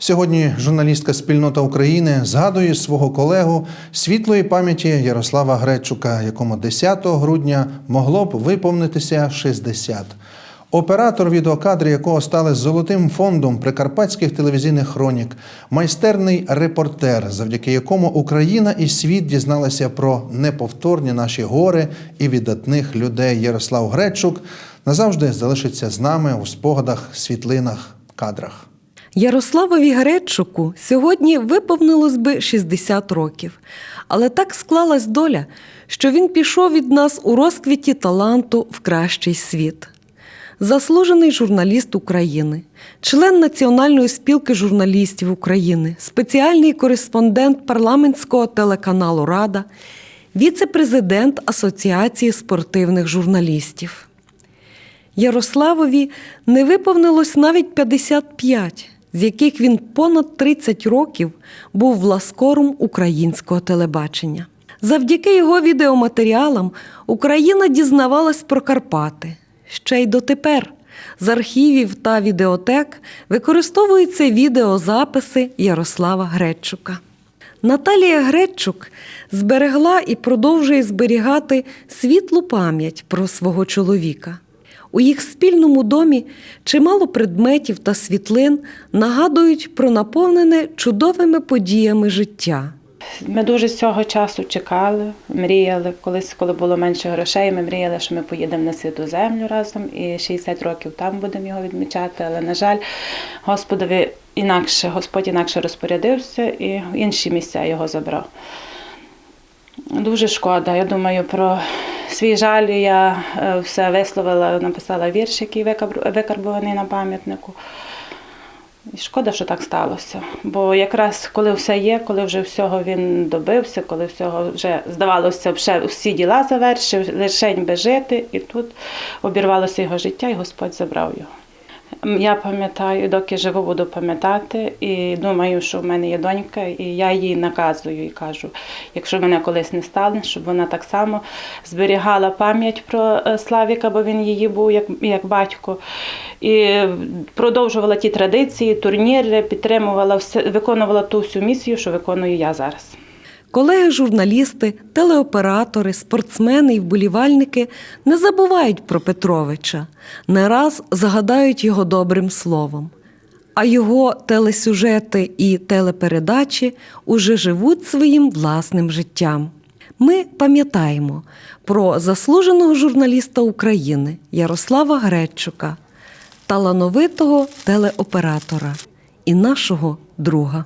Сьогодні журналістка спільнота України згадує свого колегу світлої пам'яті Ярослава Гречука, якому 10 грудня могло б виповнитися 60. Оператор відеокадри, якого стали золотим фондом прикарпатських телевізійних хронік, майстерний репортер, завдяки якому Україна і світ дізналися про неповторні наші гори і видатних людей. Ярослав Гречук назавжди залишиться з нами у спогадах, світлинах, кадрах. Ярославові Гречуку сьогодні виповнилось би 60 років. Але так склалась доля, що він пішов від нас у розквіті таланту в кращий світ. Заслужений журналіст України, член Національної спілки журналістів України, спеціальний кореспондент парламентського телеканалу Рада, віце-президент Асоціації спортивних журналістів. Ярославові не виповнилось навіть 55, з яких він понад 30 років був власкором українського телебачення. Завдяки його відеоматеріалам Україна дізнавалась про Карпати. Ще й дотепер з архівів та відеотек використовуються відеозаписи Ярослава Гречука. Наталія Гречук зберегла і продовжує зберігати світлу пам'ять про свого чоловіка. У їх спільному домі чимало предметів та світлин нагадують про наповнене чудовими подіями життя. Ми дуже з цього часу чекали, мріяли. Колись, коли було менше грошей, ми мріяли, що ми поїдемо на святу землю разом і 60 років там будемо його відмічати. Але, на жаль, Господові інакше, Господь інакше розпорядився і інші місця його забрав. Дуже шкода. Я думаю, про свій жаль я е, все висловила, написала вірш, який викарбований на пам'ятнику. І шкода, що так сталося. Бо якраз коли все є, коли вже всього він добився, коли всього вже здавалося, вже всі діла завершив, лишень би жити, і тут обірвалося його життя, і Господь забрав його. Я пам'ятаю, доки живу, буду пам'ятати, і думаю, що в мене є донька, і я їй наказую і кажу, якщо мене колись не стане, щоб вона так само зберігала пам'ять про е, Славіка, бо він її був як, як батько, і продовжувала ті традиції, турніри, підтримувала все, виконувала ту всю місію, що виконую я зараз. Колеги-журналісти, телеоператори, спортсмени і вболівальники не забувають про Петровича, не раз загадають його добрим словом. А його телесюжети і телепередачі уже живуть своїм власним життям. Ми пам'ятаємо про заслуженого журналіста України Ярослава Гречука, талановитого телеоператора і нашого друга.